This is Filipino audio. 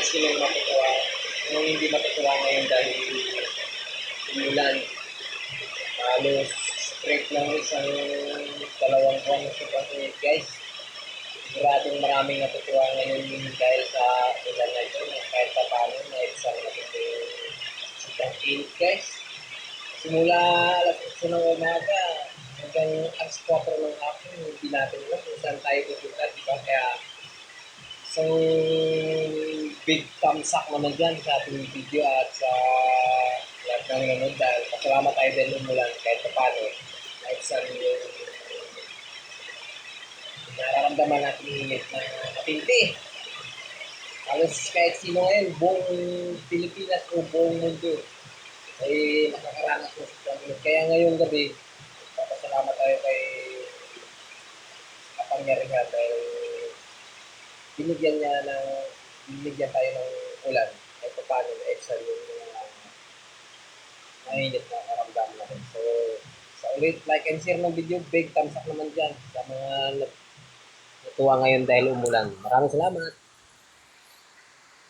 mga guys, yun ang matutuwa. Yung hindi matutuwa ngayon dahil umulan. Halos straight lang isang dalawang buwan sobrang init guys. Siguradong maraming natutuwa ngayon dahil sa ulan na ito. Kahit pa paano na isang natutuwa sobrang init guys. Simula alas 8 ng umaga hanggang alas 4 ng hapon, hindi natin alam kung saan tayo pupunta, di ba? Kaya So, big thumbs up naman dyan sa ating video at sa lahat ng nanonood dahil pasalamat tayo din umulan kahit pa paano. Kahit saan yung nararamdaman natin init na matindi. Halos kahit sino ngayon, buong Pilipinas o buong mundo ay nakakaranas sobrang init. Kaya ngayong gabi, papasalamat tayo kay kapangyarihan dahil binigyan niya ng binigyan tayo ng ulan kahit pa paano na extra yung mga mainit na karamdaman natin. So, sa ulit, like and share ng video, big thumbs up naman dyan sa mga nat- natuwa ngayon dahil umulan. Maraming salamat!